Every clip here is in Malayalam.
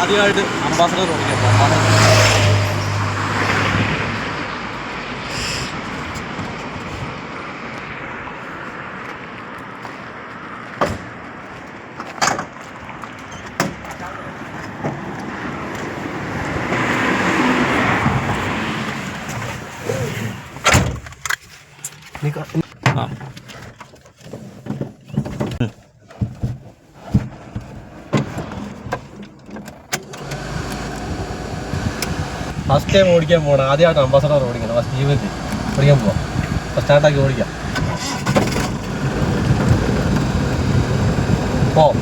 ആദ്യമായിട്ട് അംബാസഡർ ഓടിക്കാം അംബാസഡർ. ആ ഫസ്റ്റ് ടൈം ഓടിക്കാൻ പോകണം ആദ്യമായിട്ട് അംബാസഡർ ഓടിക്കണം. ഫസ്റ്റ് ജീവിതത്തിൽ. ഓടിക്കാൻ പോവാം. അപ്പോൾ സ്റ്റാർട്ടാക്കി ഓടിക്കാം. പോ.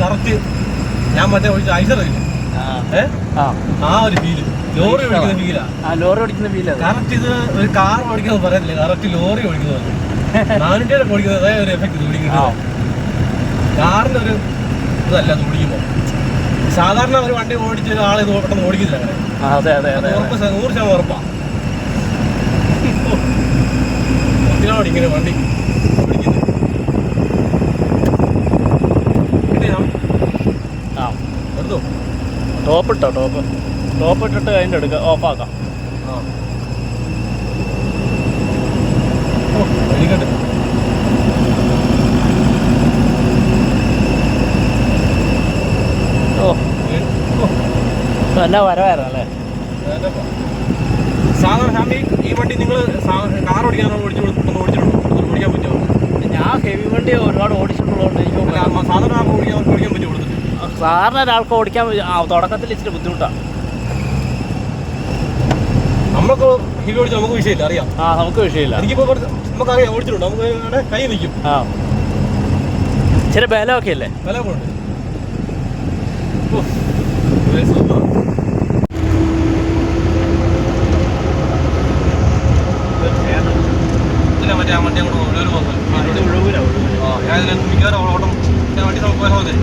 കറക്റ്റ് ഞാൻ മറ്റേ ഒഴിച്ച ഐസറില്ല ആ. ഒരു ഫീൽ ലോറി ഓടിക്കുന്ന ഫീലാ ആ. ലോറി ഓടിക്കുന്ന അത്. കറക്റ്റ് ഇത് ഒരു കാർ ഓടിക്കുന്നത് പറയുന്നില്ല കറക്റ്റ് ലോറി ഓടിക്കുന്നത് നാനൂറ്റിയുടെ ഓടിക്കുന്നത് ഒരു എഫക്ട് ആ. ഓടിക്കുന്നത് കാറിന്റെ ഒരു ഇതല്ല അത് ഓടിക്കുമ്പോൾ സാധാരണ ഒരു വണ്ടി ഓടിച്ച ഒരാളെ ഇത് പെട്ടെന്ന് അങ്ങനെ. അതെ അതെ അതെ ഉറപ്പ് നൂറ് ശതമാനം ഉറപ്പാ. ഒത്തിരി ഇങ്ങനെ വണ്ടി ടോപ്പ് ഇട്ടോ ടോപ്പ്? ടോപ്പ് ഇട്ടിട്ട് അതിന്റെ എടുക്കുക ഓഫാക്കാം ആ ഓ നല്ല വരവായിരുന്നു അല്ലേ? സാധാരണ ഷാമി ഈ വണ്ടി നിങ്ങൾ കാർ ഓടിക്കാനോ ഓടിച്ചു ഒന്ന് ഓടിച്ചിട്ടുണ്ടോ ഒന്ന് ഓടിക്കാൻ പറ്റുമോ? ഞാൻ ഹെവി വണ്ടി ഒരുപാട് ഓടിച്ചിട്ടുള്ളതുകൊണ്ട് എനിക്ക് സാധാരണ ഓടിക്കാൻ ഓടിക്കാൻ ഒരാൾക്ക് ഓടിക്കാൻ തുടക്കത്തിൽ ഇച്ചിരി ബുദ്ധിമുട്ടാണ് നമുക്ക് ഹെവി ഓടിച്ചാൽ നമുക്ക് വിഷയമില്ല അറിയാം. ആ നമുക്ക് വിഷയമില്ല. എനിക്കിപ്പോ കുറച്ച് നമുക്കറിയാം ഓടിച്ചിട്ടുണ്ട്. നമുക്ക് ഇവിടെ കൈ നിൽക്കും. ആ. ചില ബലമൊക്കെ അല്ലേ മറ്റേ ആ വണ്ടി അങ്ങോട്ട് പോകും. ആ ഞാൻ മിക്കവാറും ഓട്ടം വണ്ടി നമുക്ക് പോയാൽ മതി.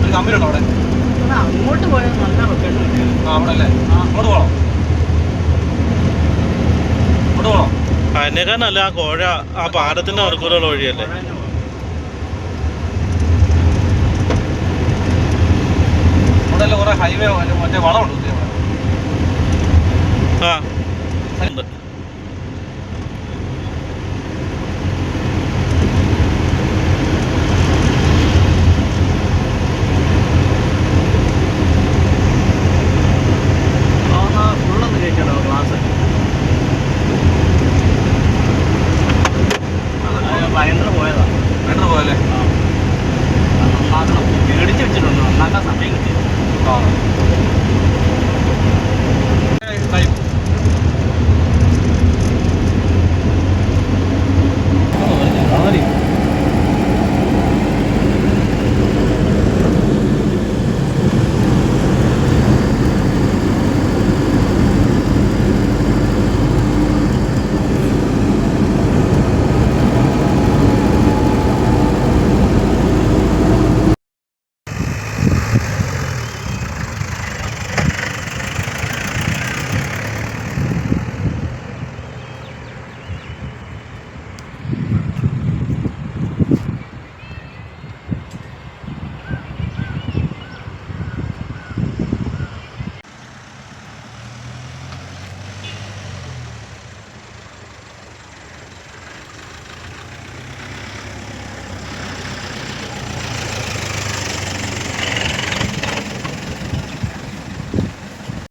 ഒരു കമ്പനി ഉണ്ടോ അവിടെ? അങ്ങോട്ട് പോയാൽ നല്ല ലൊക്കേഷൻ ആ അവിടെ അല്ലേ? അങ്ങോട്ട് പോകണം പോകണം ആ കോഴ ആ പാടത്തിന്റെ മറക്കൂലുള്ള വഴിയല്ലേ ഹൈവേ മറ്റേ വളമുണ്ട്. ആ ഉണ്ട്.